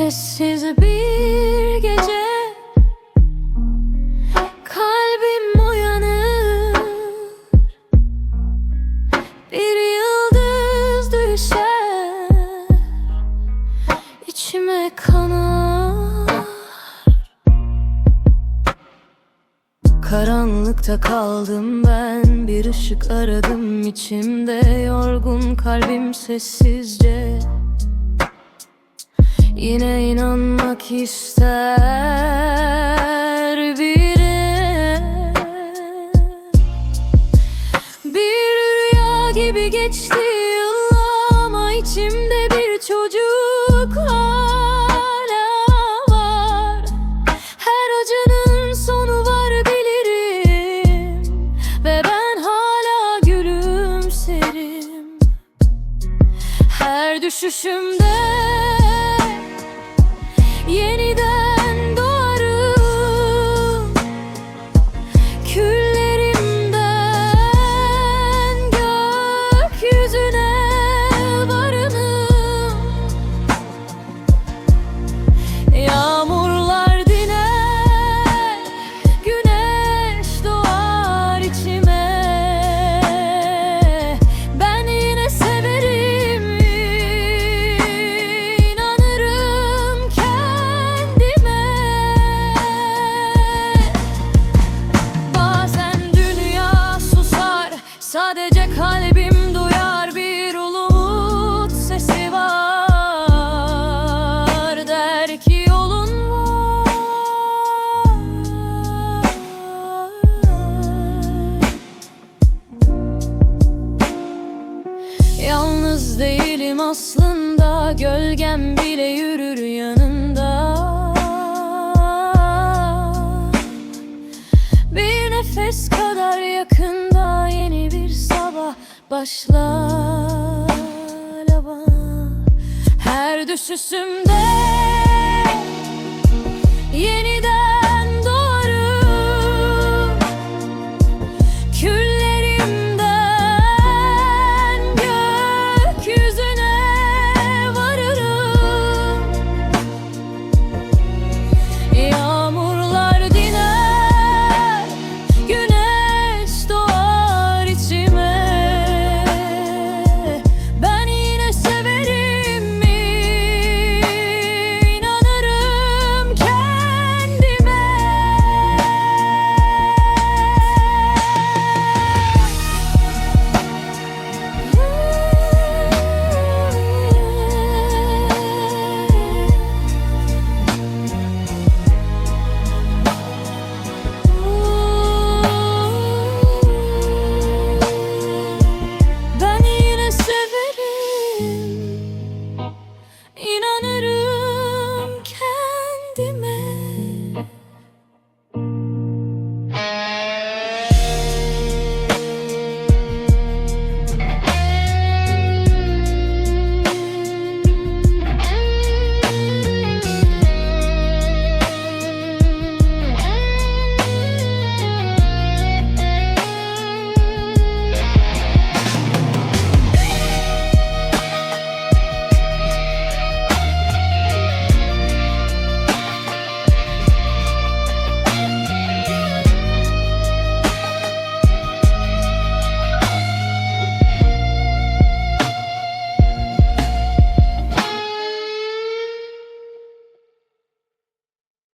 Sessiz bir gece. Kalbim uyanır. Bir yıldız düşer. İçime kanar. Karanlıkta kaldım ben. Bir ışık aradım içimde. Yorgun kalbim sessizce Yine inanmak ister biri. Bir rüya gibi geçti yıllar ama içimde bir çocuk hala var. Her acının sonu var bilirim Ve ben hala gülümserim. Her düşüşümde Yeni değilim aslında. Gölgem bile yürür yanında. Bir nefes kadar yakında Yeni bir sabah başlar. Her düşüşümde